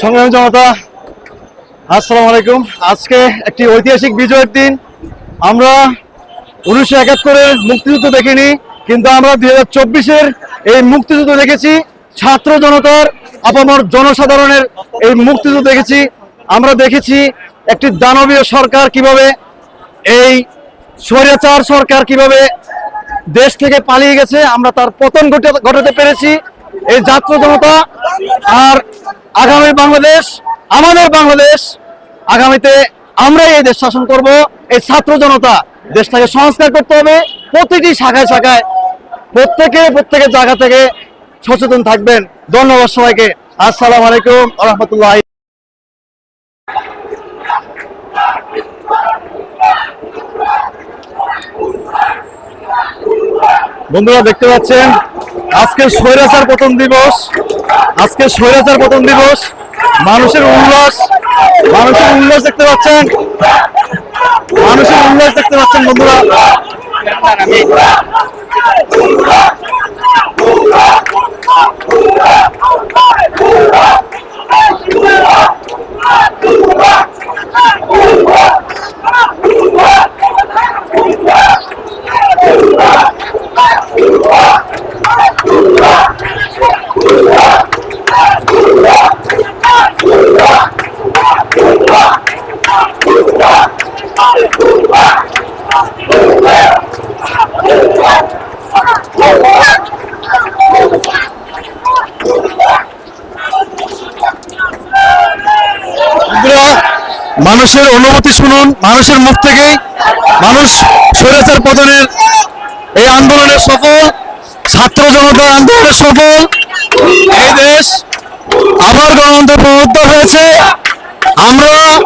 সংগ্রামী জনতা, আসসালামু আলাইকুম। আজকে একটি ঐতিহাসিক বিজয়ের দিন। আমরা উনিশশো একাত্তরের মুক্তিযুদ্ধ দেখিনি, কিন্তু আমরা দুই হাজার চব্বিশের এই মুক্তিযুদ্ধ দেখেছি। ছাত্র জনতার, আপামর জনসাধারণের এই মুক্তিযুদ্ধ দেখেছি। আমরা দেখেছি একটি দানবীয় সরকার কীভাবে, এই স্বৈরাচার সরকার কীভাবে দেশ থেকে পালিয়ে গেছে, আমরা তার পতন ঘটে- ঘটাতে পেরেছি। এই ছাত্র জনতা আর আগামী বাংলাদেশ, আমাদের বাংলাদেশ, আগামীতে আমরাই এই দেশ শাসন করব। এই ছাত্র জনতা দেশটাকে সংস্কার করতে হবে। প্রতিটি শাখায় শাখায় প্রত্যেকে প্রত্যেকের জায়গা থেকে সচেতন থাকবেন। ধন্যবাদ সবাইকে। আসসালামু আলাইকুম রহমতুল্লাহ বন্ধুরা, দেখতে পাচ্ছেন আজকে স্বৈরাচার প্রথম দিবস। আজকে স্বৈরাচার প্রথম দিবস। মানুষের উল্লাস। মানুষের উল্লাস দেখতে পাচ্ছেন। মানুষের উল্লাস দেখতে পাচ্ছেন, বন্ধুরা। মানুষের অনুভূতি শুনুন, মানুষের মুখ থেকেই, মানুষ স্বৈরাচার পতনের এই আন্দোলনের সফল, ছাত্র জনতার আন্দোলনের সফল, এই দেশ আবার গণতন্ত্র পুনরুদ্ধার হয়েছে। আমরা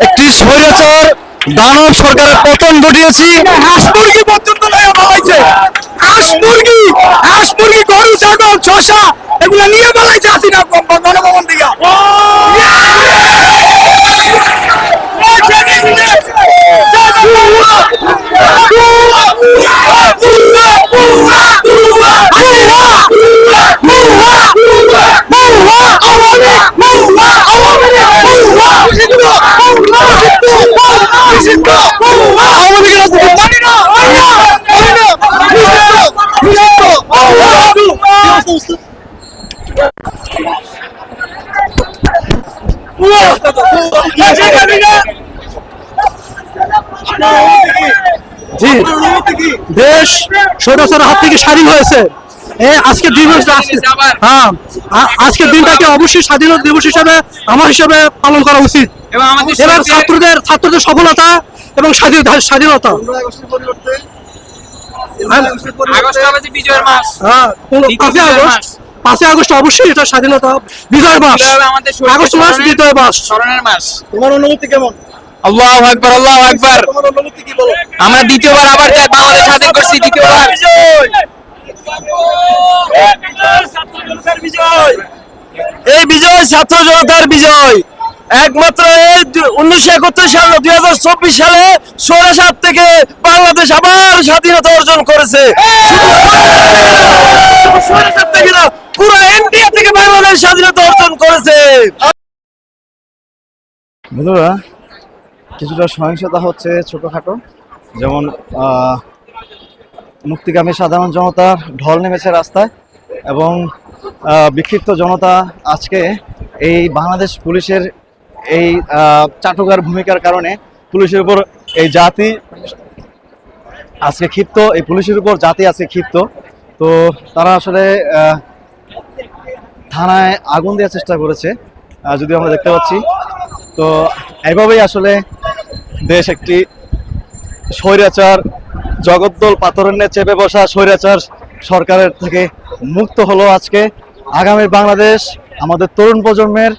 একটি স্বৈরাচার, দানব সরকারের পতন ঘটিয়েছি। হাঁস মুরগি পর্যন্ত পালাইছে হাঁস মুরগি হাঁস মুরগি গরু, ছাগল, শসা, এগুলো নিয়ে পালাইছে হাসিনা গ- গণভবন থেকে। Tua! Tua! Tua! Tua! স্বৈরাচারের হাত থেকে স্বাধীন হয়েছে। আজকে দিবস আজকে- হ্যাঁ আজকের দিনটাকে অবশ্যই স্বাধীনতা দিবস হিসাবে আমার হিসাবে পালন করা উচিত। এবং আমাদের এবার ছাত্রদের ছাত্রদের সফলতা এবং স্বাধীন স্বাধীনতা। আগস্ট হবে যে বিজয়ের মাস। হ্যাঁ কোন- পাঁচই আগস্ট। অবশ্যই এটা স্বাধীনতা। বিজয় মাস। আগস্ট মাস বিজয় মাস। স্মরণের মাস। তোমার অনুভূতি কেমন? আল্লাহ আকবার আল্লাহ বলো আমরা দ্বিতীয়বার আবার যা- বাংলাদেশ স্বাধীন করছি দ্বিতীয়বার। এই বিজয় ছাত্র জনতার বিজয়। একমাত্র এই উনিশশো একাত্তর সাল দুই হাজার চব্বিশ সালে সৌরাসাত থেকে বাংলাদেশ আবার স্বাধীনতা অর্জন করেছে। পুরো ইন্ডিয়া থেকে বাংলাদেশ স্বাধীনতা অর্জন করেছে। বন্ধুরা কিছুটা সহিংসতা হচ্ছে ছোটখাটো। যেমন আহ, মুক্তিকামী সাধারণ জনতা ঢল নেমেছে রাস্তায় এবং বিক্ষিপ্ত জনতা আজকে এই বাংলাদেশ পুলিশের এই চাটুকার ভূমিকার কারণে পুলিশের উপর এই জাতি আজকে ক্ষিপ্ত এই পুলিশের উপর জাতি আজকে ক্ষিপ্ত। তো তারা আসলে থানায় আগুন দেওয়ার চেষ্টা করেছে যদিও আমরা দেখতে পাচ্ছি। তো এইভাবেই আসলে দেশ একটি স্বৈরাচার, জগদ্দল পাথরের ন্যায় চেপে বসা স্বৈরাচার সরকারের থেকে মুক্ত হলো আজকে আগামী বাংলাদেশ, আমাদের তরুণ প্রজন্মের,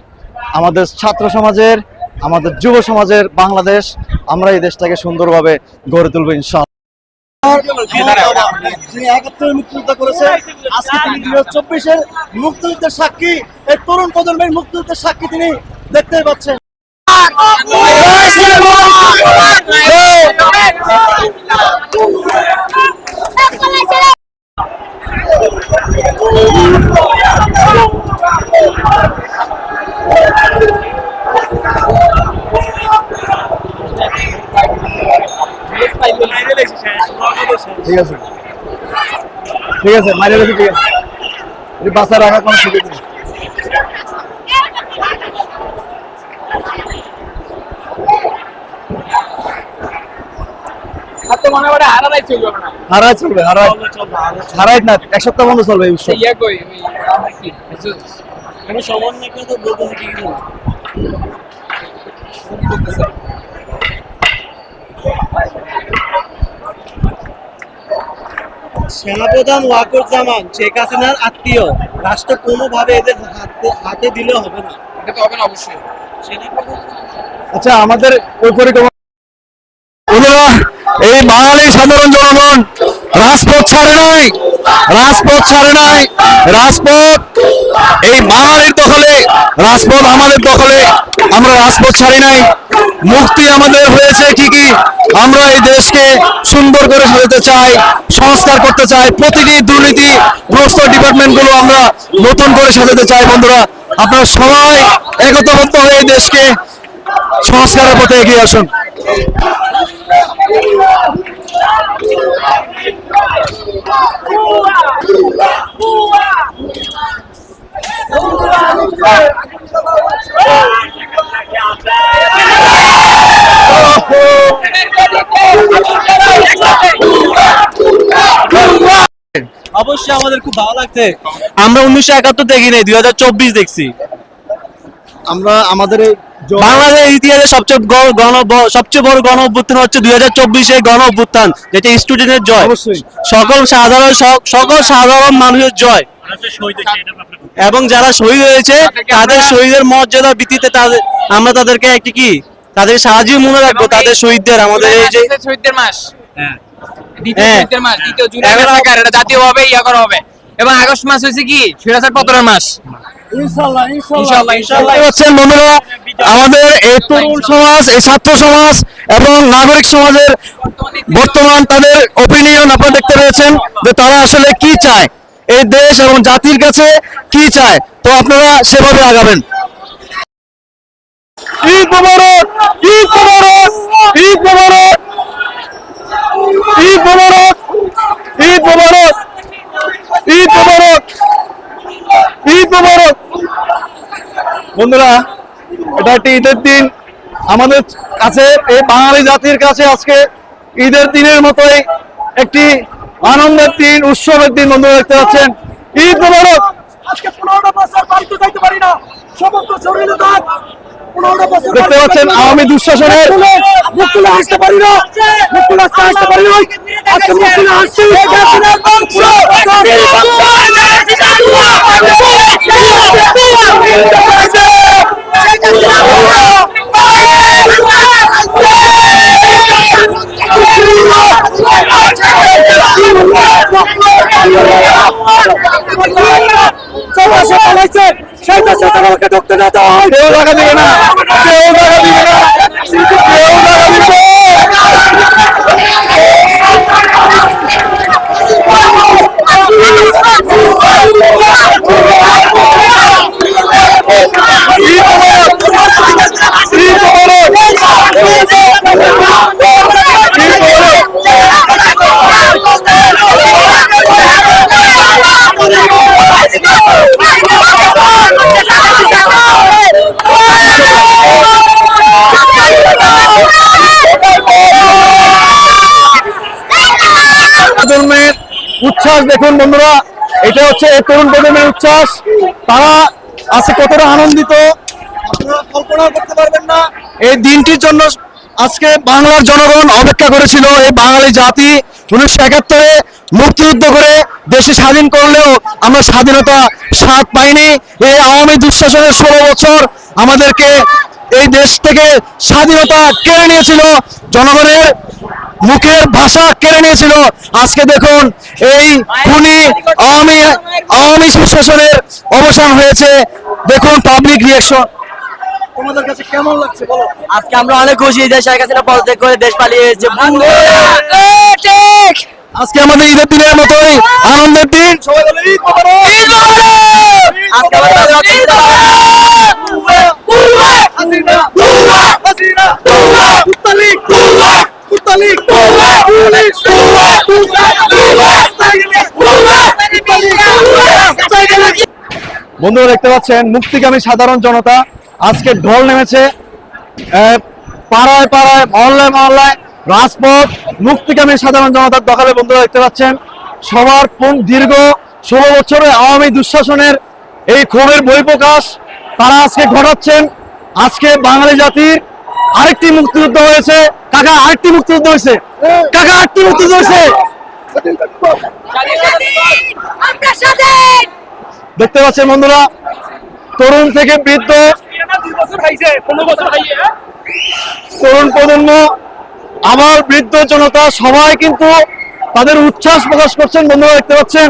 আমাদের ছাত্র সমাজের, আমাদের যুব সমাজের বাংলাদেশ আমরা এই দেশটাকে সুন্দরভাবে গড়ে তুলবো চব্বিশের মুক্তিযুদ্ধের সাক্ষী, এই তরুণ প্রজন্মের মুক্তিযুদ্ধের সাক্ষী তিনি দেখতেই পাচ্ছেন. ঠিক আছে ঠিক আছে মাইনে ঠিক আছে। বাসা রাখা কোনো সুযোগ নেই। হারালাই চলবে হারাই হারাই না এক সপ্তাহ বন্ধ চলবে এই উৎসব সেনাপ্রধান ওয়াকুরুজ্জামান শেখ হাসিনার আত্মীয় রাষ্ট্র কোনোভাবে এদের হাতে হাতে দিলে হবে না। এটা তো হবে না অবশ্যই। আচ্ছা আমাদের ওই পরিকল্পনা এই বাঙালি সাধারণ জনগণ, রাজপথ ছাড়ে নাই, রাজপথ ছাড়ে নাই, রাজপথ, এই বাঙালির দখলে, রাজপথ আমাদের দখলে, আমরা রাজপথ ছাড়ি নাই, মুক্তি আমাদের হয়েছে ঠিকই, আমরা এই দেশকে সুন্দর করে সাজাতে চাই, সংস্কার করতে চাই, প্রতিটি দুর্নীতি গ্রস্ত ডিপার্টমেন্টগুলো আমরা নতুন করে সাজাতে চাই, বন্ধুরা। আপনারা সবাই একতাবদ্ধ হয়ে এই দেশকে সংস্কারের পথে এগিয়ে আসুন। অবশ্যই আমাদের খুব ভালো লাগছে। আমরা উনিশশো একাত্তর দেখি নাই দুই হাজার চব্বিশ দেখছি। আমরা আমাদের এই বাংলাদেশের ইতিহাসে সবচেয়ে গণ সবচেয়ে বড় গণ অভ্যুত্থান হচ্ছে দুই হাজার চব্বিশে গণ অভ্যুত্থান যেটা স্টুডেন্টের জয়। সকল সাধারণ সক- সকল সাধারণ মানুষের জয়। এবং যারা শহীদ হয়েছে তাদের শহীদের মর্যাদা ভিত্তিতে তাদের আমরা তাদেরকে একটি কি? তাদের সাহায্য মনে রাখব তাদের শহীদদের আমাদের এই যে শহীদদের মাস। দ্বিতীয় হ্যাঁ। শহীদদের মাস দ্বিতীয় জুলাই জাতীয়ভাবে ইয়া করা হবে। এবং আগস্ট মাস হচ্ছে কি? স্বৈরাচার পতনের মাস। আমাদের এই তরুণ সমাজ এই ছাত্র সমাজ এবং নাগরিক সমাজের বর্তমান তাদের ওপিনিয়ন আপনারা দেখতে পেয়েছেন যে তারা আসলে কি চায় এই দেশ এবং জাতির কাছে কি চায়। তো আপনারা সেভাবে আগাবেন। ঈদ মোবারক ঈদ মোবারক ঈদ মোবারক ঈদ মোবারক ঈদ মোবারক ঈদ মোবারক। বন্ধুরা, এটা একটি ঈদের দিন। আমাদের কাছে, এই বাঙালি জাতির কাছে আজকে ঈদের দিনের মতোই একটি আনন্দের দিন, উৎসবের দিন বন্ধুরা দেখতে পাচ্ছেন। ঈদ মোবারক। আজকে পনেরোটা বছর বাড়িতে যাইতে পারি না। সমস্ত শরীরে দেখতে পাচ্ছেন আওয়ামী দুঃশাসনের মুখ তুলে হাসতে পারি না মুখ তুলে আজকে হাসতে পারি না আজকে মুখ তুলে হাসছি চৌরাশি পালাইছে সেইটা সেটা আমাকে ঢুকতে না দেওয়া হয় কেউ টাকা দিবে না কেউ টাকা দিবে না উচ্ছ্বাস দেখুন বন্ধুরা, এটা হচ্ছে এই তরুণ প্রজন্মের উচ্ছ্বাস। তারা আজকে কতটা আনন্দিত এই দিনটির জন্য আজকে বাংলার জনগণ অপেক্ষা করেছিল, এই বাঙালি জাতি উনিশশো একাত্তরে মুক্তিযুদ্ধ করে দেশে স্বাধীন করলেও আমরা স্বাধীনতা স্বাদ পাইনি। এই আওয়ামী দুঃশাসনের ষোলো বছর আমাদেরকে এই দেশ থেকে স্বাধীনতা কেড়ে নিয়েছিল জনগণের মুখের ভাষা কেড়ে নিয়েছিল। আজকে দেখুন এই খুনি আওয়ামী আওয়ামী সুশাসনের অবসান হয়েছে। দেখুন পাবলিক রিয়াকশন তোমাদের কাছে কেমন লাগছে বলো? আজকে আমরা অনেক খুশি যে শেখ হাসিনা পদত্যাগ করে দেশ পালিয়েছে আজকে আমাদের ঈদের দিনের মতোই আনন্দের দিন। সবাই ঈদ আজকে আমাদের। বন্ধুরা দেখতে পাচ্ছেন মুক্তিগামী সাধারণ জনতা আজকে ঢল নেমেছে পাড়ায় পাড়ায় মহল্লায় মহল্লায় রাজপথ মুক্তিগামী সাধারণ জনতার দখলে। বন্ধুরা দেখতে পাচ্ছেন সবার কোন দীর্ঘ ষোলো বছরে আওয়ামী দুঃশাসনের এই ক্ষোভের বই প্রকাশ তারা আজকে ঘটাচ্ছেন। আজকে বাঙালি জাতির আরেকটি মুক্তিযুদ্ধ হয়েছে। কাকা, আরেকটি মুক্তিযুদ্ধ হয়েছে। কাকা, আরেকটি মুক্তিযুদ্ধ হয়েছে। দেখতে পাচ্ছেন বন্ধুরা, তরুণ থেকে বৃদ্ধ, তরুণ প্রজন্ম, আবার বৃদ্ধ জনতা, সবাই কিন্তু তাদের উচ্ছ্বাস প্রকাশ করছেন। বন্ধুরা, দেখতে পাচ্ছেন।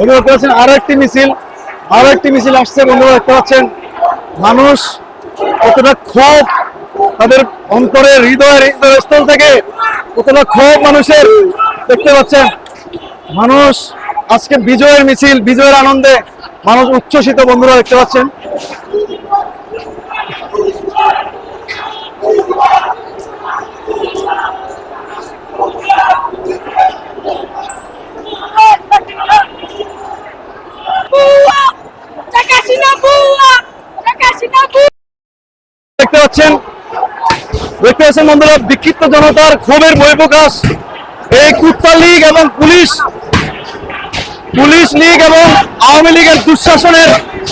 বন্ধুরা পাচ্ছেন আরও একটি মিছিল আরও একটি মিছিল আসছে, বন্ধুরা দেখতে পাচ্ছেন, মানুষ কতটা ক্ষোভ তাদের অন্তরে, হৃদয়ের হৃদয়স্থল থেকে কতটা ক্ষোভ মানুষের দেখতে পাচ্ছেন। মানুষ আজকে বিজয়ের মিছিল, বিজয়ের আনন্দে মানুষ উচ্ছ্বসিত, বন্ধুরা দেখতে পাচ্ছেন। দেখতে পাচ্ছেন? দেখতে পাচ্ছেন বন্ধুরা, বিক্ষিপ্ত জনতার ক্ষোভের বহিঃপ্রকাশ। এই কুত্তা লীগ এবং পুলিশ পুলিশ লীগ এবং আওয়ামী লীগের দুঃশাসনের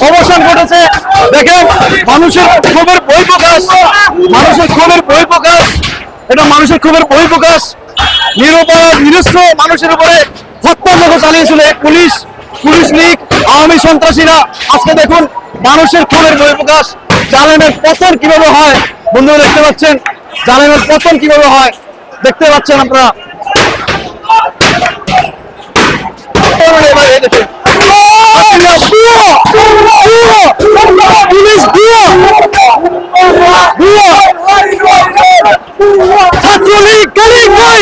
অবসান ঘটেছে। দেখেন, মানুষের ক্ষোভের বহিঃপ্রকাশ, মানুষের ক্ষোভের বহিঃপ্রকাশ, এটা মানুষের ক্ষোভের বহিঃপ্রকাশ। নিরুপায়, নিরস্ত্র মানুষের উপরে হত্যাযজ্ঞ চালিয়েছিল পুলিশ পুলিশ লীগ, আওয়ামী সন্ত্রাসীরা। আজকে দেখুন, মানুষের ক্ষোভের বহিঃপ্রকাশ। জালেমের পতন কীভাবে হয়? বন্ধুরা দেখতে পাচ্ছেন, জালেমের পতন কীভাবে হয়? দেখতে পাচ্ছেন আপনারা। ছাত্রলীগ গেলি কই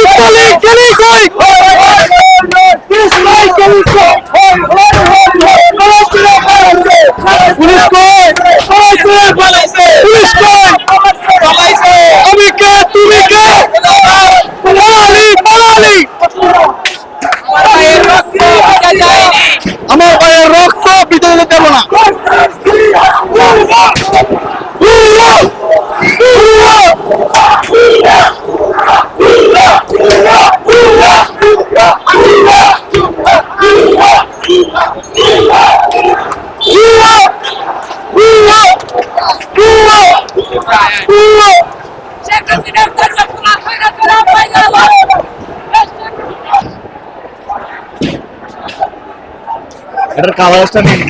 ছাত্রলীগ গেলি কই পুলিশ কই পুলিশ কই আমি কে তুমি কে পালালি পালালি আমার ভাইয়ের রক্ত বিতরিত দেব না শেখ হাসিনার জন্য পুরা খয়রা করা হয়ে গেল এটার কালারটা নেই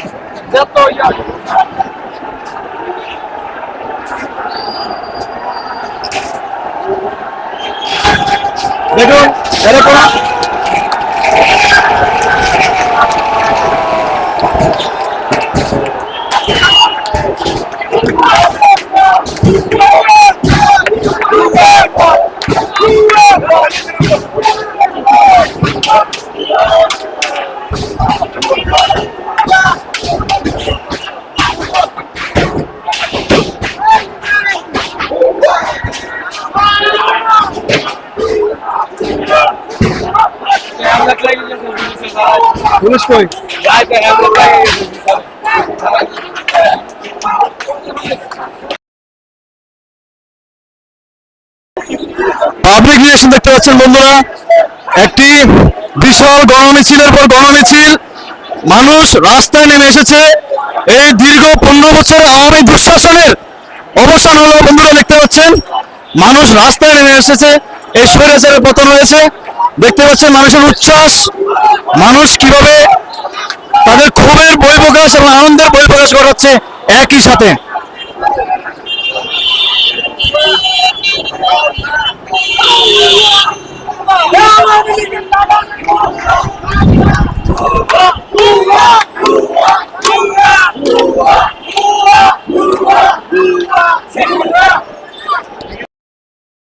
দেখুন এরকম পুলিশ কই? পাবলিক রিলেশন দেখতে পাচ্ছেন বন্ধুরা, একটি বিশাল গণমিছিলের পর গণমিছিল মানুষ রাস্তায় নেমে এসেছে। এই দীর্ঘ পনেরো বছর আওয়ামী দুঃশাসনের অবসান হলো বন্ধুরা দেখতে পাচ্ছেন, মানুষ রাস্তায় নেমে এসেছে। এই স্বৈরাচারের পতন হয়েছে। দেখতে পাচ্ছেন মানুষের উচ্ছ্বাস মানুষ কীভাবে তাদের ক্ষোভের বহিপ্রকাশ এবং আনন্দের বহিপ্রকাশ ঘটাচ্ছে একই সাথে।